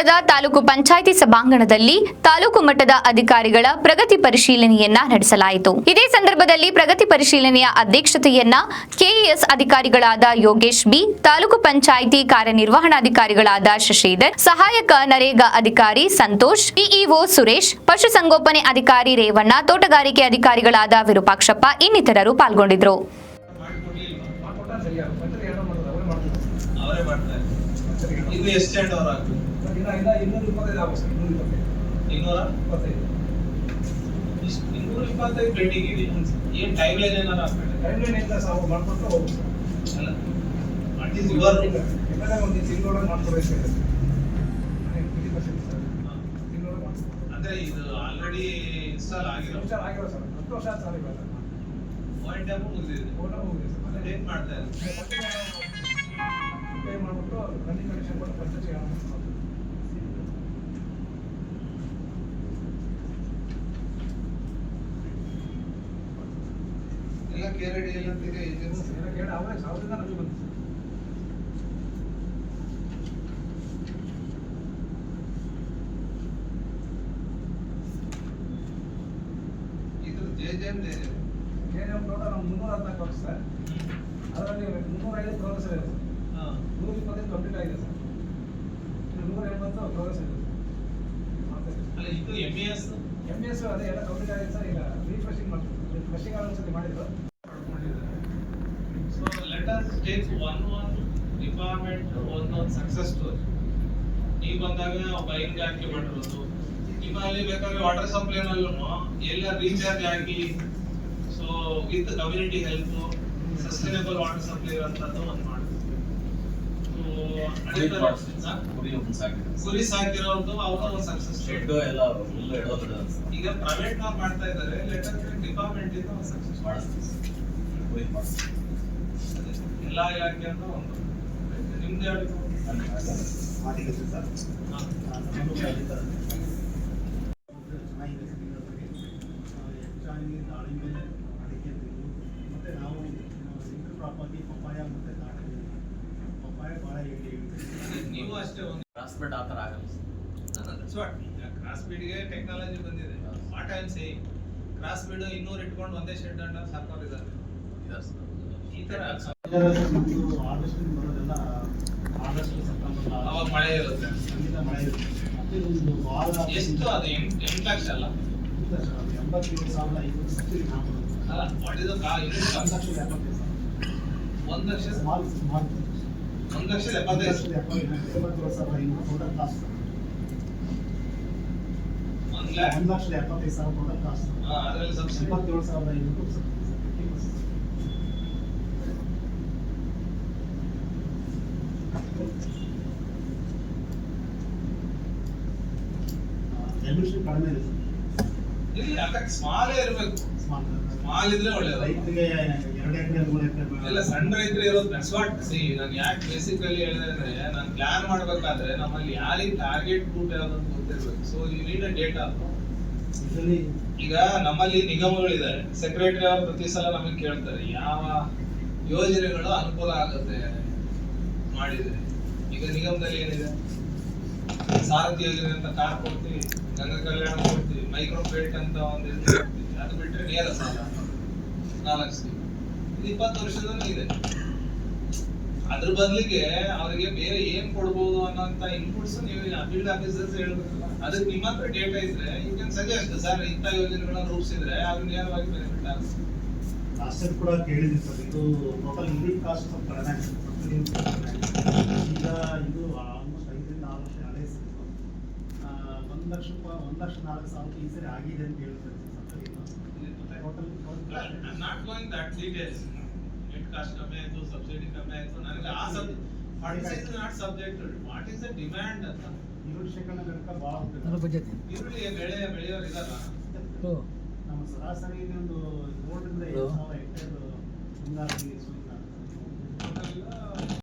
ತಾಲೂಕು ಪಂಚಾಯಿತಿ ಸಭಾಂಗಣದಲ್ಲಿ ತಾಲೂಕು ಮಟ್ಟದ ಅಧಿಕಾರಿಗಳ ಪ್ರಗತಿ ಪರಿಶೀಲನೆಯನ್ನ ನಡೆಸಲಾಯಿತು. ಇದೇ ಸಂದರ್ಭದಲ್ಲಿ ಪ್ರಗತಿ ಪರಿಶೀಲನೆಯ ಅಧ್ಯಕ್ಷತೆಯನ್ನ ಕೆಇಎಸ್ ಅಧಿಕಾರಿಗಳಾದ ಯೋಗೇಶ್ ಬಿ, ತಾಲೂಕು ಪಂಚಾಯಿತಿ ಕಾರ್ಯನಿರ್ವಹಣಾಧಿಕಾರಿಗಳಾದ ಶಶಿಧರ್, ಸಹಾಯಕ ನರೇಗಾ ಅಧಿಕಾರಿ ಸಂತೋಷ್, ಇಇಒ ಸುರೇಶ್ ಪಶುಸಂಗೋಪನೆ ಅಧಿಕಾರಿ ರೇವಣ್ಣ, ತೋಟಗಾರಿಕೆ ಅಧಿಕಾರಿಗಳಾದ ವಿರೂಪಾಕ್ಷಪ್ಪ ಇನ್ನಿತರರು ಪಾಲ್ಗೊಂಡಿದ್ದರು. ಇನ್ನು ಎಷ್ಟು ಇಲ್ಲ ಸರಿ ಇನ್ನ ಇನ್ನೂರ ಇಪ್ಪತ್ತೈದು ಆಗುತ್ತೆ ಸರ್ ಇನ್ನೂರ ಇಪ್ಪತ್ತೈದು. ಇನ್ನೂರ? ಇಪ್ಪತ್ತೈದು. ಇಷ್ಟು ಇನ್ನೂರ ಇಪ್ಪತ್ತೈದು ಪೆಂಡಿಂಗ್ ಇದೆ. ಏನು ಟೈಮ್ ಲೈನ್ ಏನಾರ ಹಾಕ್ಬಿಟ್ಟೆ ಟೈಮ್ ಲೈನ್ ಇಂದ ಸಾವು ಮಾಡ್ಕೊಟ್ಟು ಹೋಗ್ಬೇಕು ಸರ್. ಅಲ್ಲ ವಾಟ್ ಈಸ್ ಯುವರ್ ಎಲ್ಲರ ಒಂದು ತಿಂಗಳೊಳಗೆ ಮಾಡ್ಕೊಬೇಕು ಸರ್. ಸರ್ ಅಂದ್ರೆ ಇದು ಆಲ್ರೆಡಿ ಇನ್ಸ್ಟಾಲ್ ಆಗಿರೋ? ಸರ್. ಹತ್ತು ವರ್ಷ ಸರ್ ಇವಾಗ. ಪಾಯಿಂಟ್ ಟ್ಯಾಪ್ ಮುಗಿದಿದೆ. ಫೋಟೋ ಹೋಗಿದೆ ಸರ್. ಅದೇ ಡೇಟ್ ಮಾಡ್ತಾ ಇದ್ದಾರೆ ಪೇ ಮಾಡ್ಬಿಟ್ಟು ರನ್ನಿಂಗ್ ಕಂಡೀಷನ್ ಕೊಟ್ಟು ಎಲ್ಲ ಕೇರಡಿ ಎಲ್ಲ ಅಂತಿದೆ ಏಜೆನ್ಸಿ ಇದು ಜೆ ಜೆ ಎಂ ಇದೆ. ಏನು ಟೋಟಲ್ ನಾವು ಮುನ್ನೂರ ಹದಿನಾಲ್ಕು ವರ್ಷ ಸರ್ ಅದರಲ್ಲಿ ಮುನ್ನೂರ ಐದು ಪ್ರೋಗ್ರೆಸ್ ಇದೆ ಸರ್ ಹಾ ನೂರ ಇಪ್ಪತ್ತೈದು ಕಂಪ್ಲೀಟ್ ಆಗಿದೆ ಸರ್ ನೂರ ಎಂಬತ್ತು ಪ್ರೋಗ್ರೆಸ್ ಇದೆ ಅಲ್ಲ ಇದು M E S M S ಅದೇ ಎಲ್ಲ ಕಂಪ್ಲೀಟ್ ಆಗಿದೆ ಸರ್. ಈಗ ರೀಫ್ರೆಶಿಂಗ್ ಮಾಡ್ತೀವಿ. ಫ್ರೆಶಿಂಗ್ ಆಗೋ ಮಾಡಿದ್ರು. ಟೇಕ್ ಒನ್ ಒನ್ ಡಿಪಾರ್ಟ್ಮೆಂಟ್ ಒಂದೊಂದು ಸಕ್ಸಸ್ ಸ್ಟೋರಿ ಈಗ ಬಂದಾಗ ಬೈನ್ಗಾರಿಕೆ ಮಾಡಿರೋದು ನಿಮ್ಮಲ್ಲಿ ಬೇಕಾದ್ರೆ ವಾಟರ್ ಸಪ್ಲೈನಲ್ಲೂ ಎಲ್ಲ ರೀಚಾರ್ಜ್ ಆಗಿ so with community help sustainable water supply ಇರೋಂಥದ್ದು ಒಂದು ಕುರಿ ಸಾಕಿರೋದು ಅವ್ರ ಒಂದು ಸಕ್ಸಸ್ ಎಲ್ಲ ಫುಲ್ ಇಡೋದು ಈಗ ಪ್ರೈವೇಟ್ ನಾವು ಮಾಡ್ತಾ ಇದ್ದಾರೆ ಲೆಟರ್ ಡಿಪಾರ್ಟ್ಮೆಂಟ್ ಇಂದ ಒಂದು ಸಕ್ಸಸ್ ಮಾಡಿಸ್ತೀವಿ. ಕುರಿ ಮಾಡಿಸ್ತೀವಿ ಎಲ್ಲಾ ಇಲಾಖೆ ಅಂತ ಒಂದು. ನಿಮ್ದು ಹೇಳಿದ್ರು ಹೆಚ್ಚಾಗಿ ದಾಳಿಂಬೆ ಅಡಿಕೆ ಮತ್ತೆ ನಾವು ಇಂಟರ್ ಕ್ರಾಪ್ ಆಗಿ ಪಪ್ಪಾಯ ಮತ್ತೆ ದಾಳಿಂಬೆ ಪಪ್ಪಾಯ ಭಾಳ ಹೇಳಿ ನೀವು ಅಷ್ಟೇ ಒಂದು. ಟ್ರಾನ್ಸ್ಪೋರ್ಟ್ ಆ ಥರ ಆಗಲ್ಲ ಕ್ರಾಸ್ ಬೀಡ್ಗೆ ಟೆಕ್ನಾಲಜಿ ಬಂದಿದೆ. What I saying cross breed ಇನ್ನೂರು ಇಟ್ಕೊಂಡು ಒಂದೇ ಶೆಡ್ ಅಂಡ ಸಾಕೋರಿದ್ದಾರೆ ಅವಾಗ ಮಳೆ ಇರುತ್ತೆ ಮಳೆ ಇರುತ್ತೆ. ಮತ್ತೆ ಒಂದು ವಾರ ಎಷ್ಟು ಅದು ಎಂಟು ಎಂಟು ಲಕ್ಷ ಅಲ್ಲ? ಒಂದು ಲಕ್ಷದ ಎಪ್ಪತ್ತೈದು ಸಾವಿರ ಒಂದ್ ಲಕ್ಷ ಒಂದ್ ಲಕ್ಷದ ಒಂದು ಎಪ್ಪತ್ತೈದು ಒಂದ್ ಲಕ್ಷದ ಎಪ್ಪತ್ತೈದು ಸಾವಿರ ಟೋಟಲ್ ಕಾಸ್ಟ್ ಅದರಲ್ಲಿ ಸಬ್ಸಿಡಿ. ಇಪ್ಪತ್ತೇಳು ಸಾವಿರದ ಐನೂರು ಸಬ್ಸಿಡಿ ಎಮಿಷನ್ ಕಡಿಮೆ ಇದೆ ಇಲ್ಲಿ ಅದಕ್ಕೆ ಸ್ಮಾಲೇ ಇರಬೇಕು. ಸ್ಮಾಲ್ ಇದ್ರೆ ಒಳ್ಳೇದು. ರೈತರಿಗೆ ಎರಡು ಎಕರೆ ಮೂರು ಎಕರೆ ಎಲ್ಲ ಸಣ್ಣ ರೈತರು ಇರೋದು ದಟ್ಸ್ ವಾಟ್ ಸಿ ನಾನು ಯಾಕೆ ಬೇಸಿಕಲಿ ಹೇಳಿದೆ ಅಂದ್ರೆ ನಾನು ಪ್ಲಾನ್ ಮಾಡ್ಬೇಕಾದ್ರೆ ನಮ್ಮಲ್ಲಿ ಯಾರಿಗೆ ಟಾರ್ಗೆಟ್ ಗ್ರೂಪ್ ಯಾವ್ದು ಅಂತ ಗೊತ್ತಿರ್ಬೇಕು. So you need a data ಈಗ ನಮ್ಮಲ್ಲಿ ನಿಗಮಗಳಿದೆ ಸೆಕ್ರೆಟರಿ ಅವರು ಪ್ರತಿ ಸಲ ನಮಗೆ ಕೇಳ್ತಾರೆ ಯಾವ ಯೋಜನೆಗಳು ಅನುಕೂಲ ಆಗುತ್ತೆ ಮಾಡಿದ್ರೆ. ಈಗ ನಿಗಮದಲ್ಲಿ ಏನಿದೆ? ಸಾರಥಿ ಯೋಜನೆ ಅಂತ ಕಾರ್ ಕೊಡ್ತೀವಿ, ಗಂಗಾ ಕಲ್ಯಾಣ ಕೊಡ್ತೀವಿ, ಮೈಕ್ರೋ ಕ್ರೆಡಿಟ್ ಅಂತ ಒಂದು ಅದು ಬಿಟ್ಟರೆ ನೇರ ಸಾಲ. ನಾಲ್ಕು ಸ್ಕೀಮ್ ಇದು ಇಪ್ಪತ್ತು ವರ್ಷದಲ್ಲೂ ಇದೆ. ಅದ್ರ ಬದಲಿಗೆ ಅವರಿಗೆ ಬೇರೆ ಏನ್ ಕೊಡ್ಬೋದು ಅನ್ನೋಂತ ಇನ್ಪುಟ್ಸ್ ನೀವು ಫೀಲ್ಡ್ ಆಫೀಸರ್ಸ್ ಹೇಳ್ಬೇಕಲ್ಲ, ಅದಕ್ಕೆ ನಿಮ್ಮ ಹತ್ರ ಡೇಟಾ ಇದ್ರೆ ಯು ಕ್ಯಾನ್ ಸಜೆಸ್ಟ್ ಸರ್, ಇಂಥ ಯೋಜನೆಗಳನ್ನ ರೂಪಿಸಿದ್ರೆ ಅದು ನೇರವಾಗಿ ಬೆನಿಫಿಟ್ ಆಗುತ್ತೆ. ಲಾಸ್ಟ್ ಕೂಡ ಕೇಳಿದ್ವಿ ಸರ್. ಇದು ಟೋಟಲ್ ಯೂನಿಟ್ ಕಾಸ್ಟ್ ಸ್ವಲ್ಪ ಕಡಿಮೆ ಈಗ ಇದು ಆಲ್ಮೋಸ್ಟ್ ಐದರಿಂದ ಆರು ವರ್ಷ ಹಳೆ ಸರ್ ಆ, ಒಂದು ಲಕ್ಷ ರೂಪಾಯಿ ಒಂದು ಲಕ್ಷ ನಾಲ್ಕು ಸಾವಿರ ಈ ಸರಿ ಆಗಿದೆ ಅಂತ ಹೇಳ್ತಾರೆ not going that details net cost ಕಮ್ಮಿ ಆಯಿತು ಸಬ್ಸಿಡಿ ಕಮ್ಮಿ ಆಯಿತು. ನನಗೆ ಆ sub funds is not subject what is the demand ಅಂತ? ಈರುಳ್ಳಿ ಶೇಖರಣೆ ಘಟಕ ಭಾಳ ಈರುಳ್ಳಿ ಬೆಳೆ ಬೆಳೆಯೋರು ಇದಾರ ನಮ್ಮ ಸರಾಸರಿ ಒಂದು ಏಳರಿಂದ ಎಂಟು ಸಾವಿರ ಹೆಕ್ಟೇರ್ ಮುಂಗಾರು